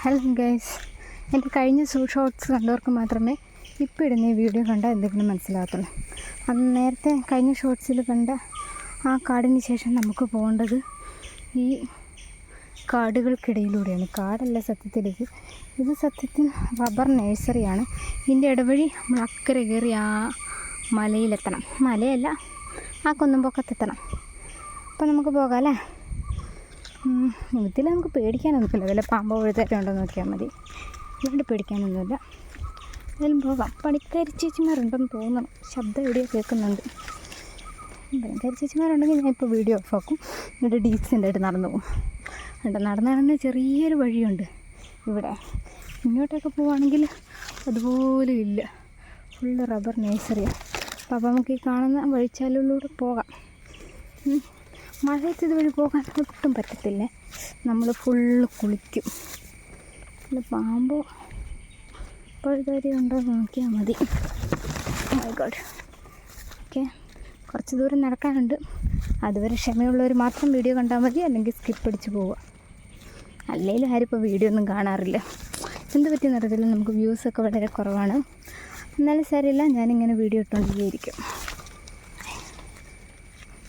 Hello guys എന്റെ കഴിഞ്ഞ സൂ shorts കണ്ടവർക്ക് മാത്രമേ ഇപ്പോൾ ഇടുന്ന ഈ വീഡിയോ കണ്ടാൽ എന്തെങ്കിലും മനസ്സിലാകത്തുള്ളൂ. അന്ന് നേരത്തെ കഴിഞ്ഞ ഷോർട്സിൽ കണ്ട ആ കാടിന് ശേഷം നമുക്ക് പോകേണ്ടത് ഈ കാടുകൾക്കിടയിലൂടെയാണ് കാടല്ല സത്യത്തിലേക്ക് ഇത്. സത്യത്തിൽ റബ്ബർ നേഴ്സറിയാണ്. ഇതിന്റെ ഇടവഴി നമ്മൾ അക്കരെ കയറി ആ മലയിലെത്തണം. മലയല്ല ആ കുന്നുംപൊക്കത്തെത്തണം. അപ്പോൾ നമുക്ക് പോകാം അല്ലേ? ഇതിൽ നമുക്ക് പേടിക്കാനൊന്നുമില്ല. വല്ല പാമ്പോ എഴുതാറ്റോ ഉണ്ടോ നോക്കിയാൽ മതി. അതുകൊണ്ട് പേടിക്കാനൊന്നുമില്ല. എന്തായാലും പോകാം പണിക്കാരി ചേച്ചിമാരുണ്ടെന്ന് തോന്നണം. ശബ്ദം എവിടെയോ കേൾക്കുന്നുണ്ട്. പണിക്കാരി ചേച്ചിമാരുണ്ടെങ്കിൽ ഞാൻ ഇപ്പോൾ വീഡിയോ ഓഫ് ആക്കും. എന്നിട്ട് ഡീസന്റ് ആയിട്ട് നടന്നു പോകും. എന്നിട്ട് നടന്ന് നടന്ന് ചെറിയൊരു വഴിയുണ്ട് ഇവിടെ. ഇങ്ങോട്ടൊക്കെ പോവുകയാണെങ്കിൽ അതുപോലെ ഇല്ല. ഫുള്ള് റബ്ബർ നേഴ്സറിയാണ് അപ്പോൾ നമുക്ക് ഈ കാണുന്ന വഴിച്ചാലിലൂടെ പോകാം. മഴയത്ത് ഇതുവഴി പോകാൻ ഒട്ടും പറ്റത്തില്ല. നമ്മൾ ഫുള്ള് കുളിക്കും. പിന്നെ പാമ്പോ പഴുതാരി ഉണ്ടോ നോക്കിയാൽ മതി. ആയിക്കോട്ടെ ഓക്കെ കുറച്ച് ദൂരം നടക്കാനുണ്ട്. അതുവരെ ക്ഷമയുള്ളവർ മാത്രം വീഡിയോ കണ്ടാൽ മതി. അല്ലെങ്കിൽ സ്കിപ്പ് അടിച്ച് പോവുക. അല്ലെങ്കിലും ആരും ഇപ്പോൾ വീഡിയോ ഒന്നും കാണാറില്ല. എന്ത് പറ്റി നിറത്തിൽ നമുക്ക് വ്യൂസൊക്കെ വളരെ കുറവാണ്. എന്നാലും സാരമില്ല. ഞാനിങ്ങനെ വീഡിയോ ഇട്ടുകൊണ്ടേയിരിക്കും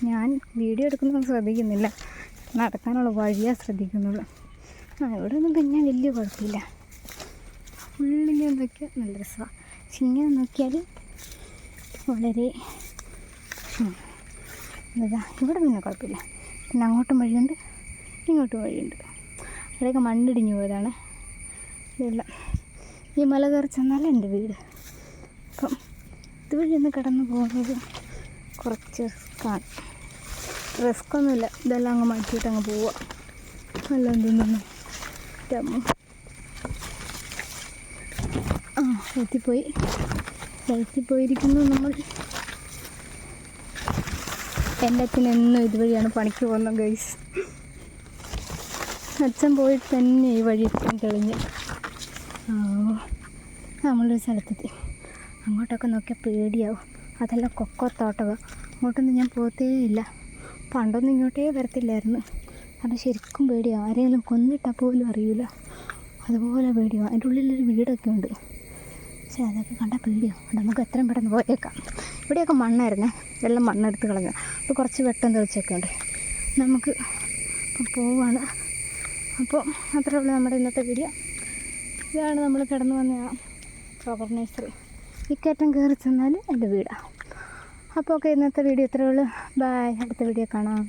ഞാൻ വീഡിയോ എടുക്കുന്നത് ശ്രദ്ധിക്കുന്നില്ല. നടക്കാനുള്ള വഴിയാ ശ്രദ്ധിക്കുന്നുള്ളൂ ആ ഇവിടെ ഒന്നും പിന്നെ വലിയ കുഴപ്പമില്ല. ഫുള്ളിങ്ങനെ നോക്കിയാൽ നല്ല രസമാണ് ഇങ്ങനെ നോക്കിയാൽ വളരെ ഇതാ ഇവിടെ പിന്നെ കുഴപ്പമില്ല. പിന്നെ അങ്ങോട്ടും വഴിയുണ്ട് ഇങ്ങോട്ടും വഴിയുണ്ട്. അവിടെയൊക്കെ മണ്ണിടിഞ്ഞു പോയതാണ്. ഇല്ല ഈ മല കയറി എന്റെ വീട്. അപ്പം ഇതുവഴി ഒന്ന് കടന്നു പോകുന്നത് കുറച്ച് റിസ്ക്കാണ്. റിസ്ക് ഒന്നുമില്ല ഇതെല്ലാം അങ്ങ് മാറ്റിയിട്ട് അങ്ങ് പോവുക. നല്ല എന്തൊന്നും ആ എത്തിപ്പോയി. എത്തിപ്പോയിരിക്കുന്നു നമ്മൾ. എന്റെ അച്ഛൻ എന്നും ഇതുവഴിയാണ് പണിക്ക് പോകുന്നത് ഗൈസ് അച്ഛൻ പോയിട്ട് തന്നെ ഈ വഴി എത്താൻ തെളിഞ്ഞ്. നമ്മളൊരു സ്ഥലത്തെത്തി. അങ്ങോട്ടൊക്കെ നോക്കിയാൽ പേടിയാവും. അതെല്ലാം കൊക്കത്തോട്ടമാണ് അങ്ങോട്ടൊന്നും ഞാൻ പോകത്തേ ഇല്ല. പണ്ടൊന്നും ഇങ്ങോട്ടേ വരത്തില്ലായിരുന്നു. അത് ശരിക്കും പേടിയാണ് ആരെങ്കിലും കൊന്നിട്ടാൽ പോലും അറിയില്ല അതുപോലെ പേടിയാണ് അതിന്റെ ഉള്ളിലൊരു വീടൊക്കെ ഉണ്ട്. പക്ഷേ അതൊക്കെ കണ്ടാൽ പേടിയാണ് നമുക്ക് എത്രയും പെട്ടെന്ന് പോയേക്കാം. ഇവിടെയൊക്കെ മണ്ണായിരുന്നേ. വെള്ളം മണ്ണെടുത്ത് കളഞ്ഞു അപ്പോൾ കുറച്ച് വെട്ടം തെളിച്ചൊക്കെ ഉണ്ട്. നമുക്ക് പോവാണ്. അപ്പോൾ അത്രേ ഉള്ളൂ നമ്മുടെ ഇന്നത്തെ വീഡിയോ. ഇതാണ് നമ്മൾ കിടന്നു വന്ന ആ ഫ്ലവർ നഴ്സറി ഇക്കേറ്റം കയറി ചെന്നാൽ എന്റെ വീടാണ് അപ്പോൾ ഓക്കെ ഇന്നത്തെ വീഡിയോ ഇത്രയേ ഉള്ളൂ. ബായ് അടുത്ത വീഡിയോ കാണാം.